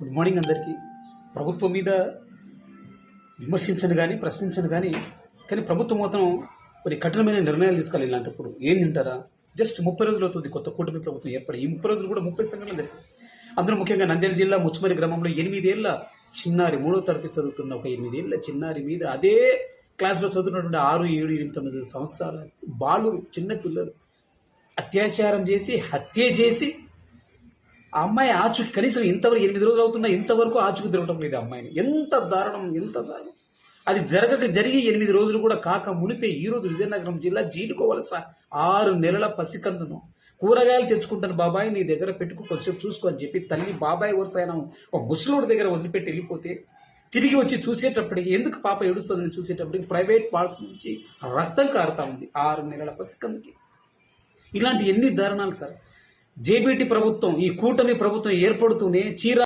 Good morning అందరికీ. ప్రభుత్వం మీద విమర్శించను కానీ ప్రశ్నించను కానీ కానీ ప్రభుత్వం మాత్రం కొన్ని కఠినమైన నిర్ణయాలు తీసుకోవాలి ఇలాంటప్పుడు. ఏం తింటారా? జస్ట్ ముప్పై రోజులు అవుతుంది కొత్త కూటమి ప్రభుత్వం ఏర్పడి. ఈ ముప్పై రోజులు కూడా ముప్పై సంఘటనలు జరిగింది అందులో ముఖ్యంగా నంద్యాల జిల్లా ముచ్చుమరి గ్రామంలో ఎనిమిదేళ్ళ చిన్నారి మూడో తరగతి చదువుతున్న ఒక ఎనిమిదేళ్ళ చిన్నారి మీద అదే క్లాస్లో చదువుతున్నటువంటి ఆరు ఏడు ఎనిమిది తొమ్మిది సంవత్సరాల బాలు చిన్న పిల్లలు అత్యాచారం చేసి హత్య చేసి ఆ అమ్మాయి ఆచూకి కనీసం ఇంతవరకు ఎనిమిది రోజులు అవుతున్నా ఇంతవరకు ఆచూకి తిరగటం లేదు అమ్మాయిని. ఎంత దారుణం ఎంత దారుణం. అది జరగక జరిగి ఎనిమిది రోజులు కూడా కాక మునిపే ఈరోజు విజయనగరం జిల్లా జీలుకోవలస ఆరు నెలల పసికందును. కూరగాయలు తెచ్చుకుంటాను బాబాయ్ నీ దగ్గర పెట్టుకు కొంచెం చూసుకో అని చెప్పి తల్లి బాబాయ్ వరుస అయిన ఒక ముసలోడి దగ్గర వదిలిపెట్టి వెళ్ళిపోతే తిరిగి వచ్చి చూసేటప్పటికి ఎందుకు పాప ఏడుస్తుందని చూసేటప్పటికి ప్రైవేట్ పార్ట్స్ నుంచి రక్తం కారుతా ఉంది ఆరు నెలల పసికందుకి. ఇలాంటి ఎన్ని దారుణాలు సార్? జేబీటీ ప్రభుత్వం ఈ కూటమి ప్రభుత్వం ఏర్పడుతూనే చీర